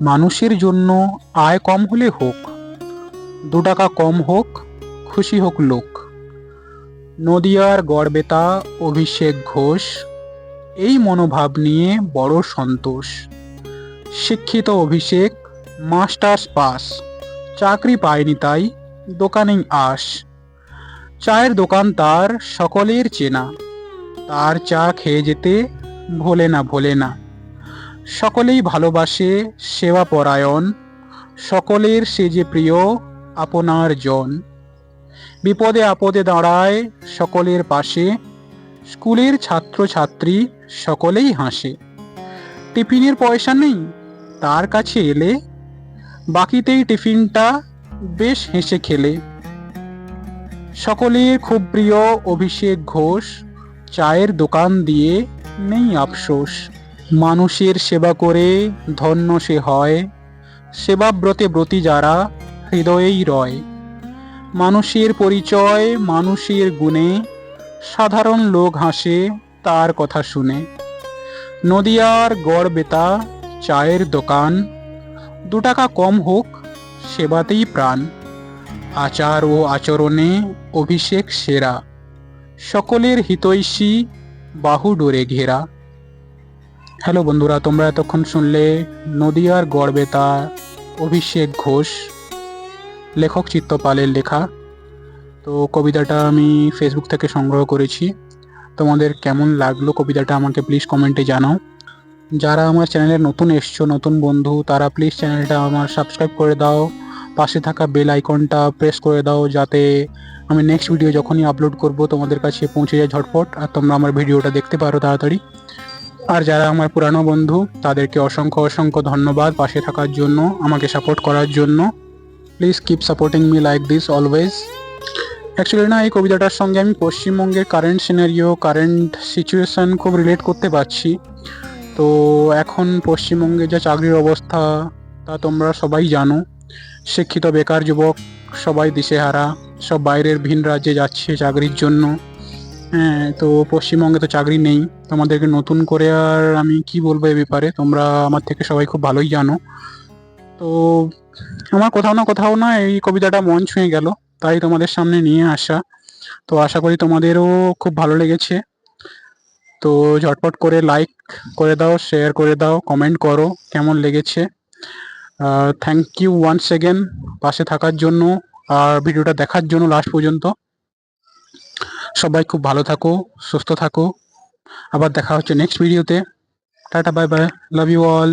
মানুষের জন্য আয় কম হলে হোক দু টাকা কম হোক, খুশি হোক লোক। নদিয়ার গড়বেতা, অভিষেক ঘোষ, এই মনোভাব নিয়ে বড় সন্তোষ। শিক্ষিত অভিষেক, মাস্টার্স পাস, চাকরি পায়নি তাই দোকানেই আস। চায়ের দোকান তার সকলের চেনা, তার চা খেয়ে যেতে ভোলে না ভোলে না। সকলেই ভালোবাসে সেবা পরায়ণ সকলের সে যে প্রিয়, আপনার জন। বিপদে আপদে দাঁড়ায় সকলের পাশে, স্কুলের ছাত্রছাত্রী সকলেই হাসে। টিফিনের পয়সা নেই, তার কাছে এলে, বাকিতেই টিফিনটা বেশ হেসে খেলে। সকলের খুব প্রিয় অভিষেক ঘোষ, চায়ের দোকান দিয়ে নেই আফসোস। মানুষের সেবা করে ধন্য সে হয়। সেবাব্রতে ব্রতী যারা হৃদয়েই রয়। মানুষের পরিচয় মানুষের গুণে, সাধারণ লোক হাসে তার কথা শুনে। নদিয়ার গড় বেতা, চায়ের দোকান, দু টাকা কম হোক, সেবাতেই প্রাণ। আচার ও আচরণে অভিষেক সেরা। সকলের হিতৈষী, বাহু ডোরে ঘেরা। হ্যালো বন্ধুরা, তোমরা এতক্ষণ শুনলে নদিয়ার গড়বেতা অভিষেক ঘোষ, লেখক চিত্তপালের লেখা। তো কবিতাটা আমি ফেসবুক থেকে সংগ্রহ করেছি। তোমাদের কেমন লাগল কবিতাটা আমাকে প্লিজ কমেন্টে জানাও। যারা আমার চ্যানেলে নতুন এসছো, নতুন বন্ধু, তারা প্লিজ চ্যানেলটা আমার সাবস্ক্রাইব করে দাও। পাশে থাকা বেল আইকনটা প্রেস করে দাও যাতে আমি নেক্সট ভিডিও যখনই আপলোড করব, তোমাদের কাছে পৌঁছে যায় ঝটপট। আর তোমরা আমার ভিডিওটা দেখতে পারো তাড়াতাড়ি। আর যারা আমার পুরানো বন্ধু, তাদেরকে অসংখ্য অসংখ্য ধন্যবাদ পাশে থাকার জন্য, আমাকে সাপোর্ট করার জন্য। Please keep supporting me like this always actually না, এই কবিতাটার সঙ্গে আমি পশ্চিমবঙ্গের কারেন্ট সিনারিও কারেন্ট সিচুয়েশান খুব রিলেট করতে পারছি। তো এখন পশ্চিমবঙ্গে যা চাকরির অবস্থা, তা তোমরা সবাই জানো। শিক্ষিত বেকার যুবক, সবাই দিশেহারা, সব বাইরের ভিন রাজ্যে যাচ্ছে চাকরির জন্য। হ্যাঁ তো পশ্চিমবঙ্গে তো চাকরি নেই। তোমাদেরকে নতুন করে আর আমি কি বলব এ ব্যাপারে? তোমরা আমার থেকে সবাই খুব ভালোই জানো। তো আমার কোথাও না কোথাও না এই কবিতাটা মন ছুঁয়ে গেল। তাই তোমাদের সামনে নিয়ে আসা। তো আশা করি তোমাদেরও খুব ভালো লেগেছে। তো ঝটপট করে লাইক করে দাও শেয়ার করে দাও কমেন্ট করো কেমন লেগেছে। থ্যাংক ইউ ওয়ান্স সেকেন্ড পাশে থাকার জন্য আর ভিডিওটা দেখার জন্য লাস্ট পর্যন্ত। সবাই খুব ভালো থাকো, সুস্থ থাকো। আবার দেখা হচ্ছে নেক্সট ভিডিওতে tata bye bye love you all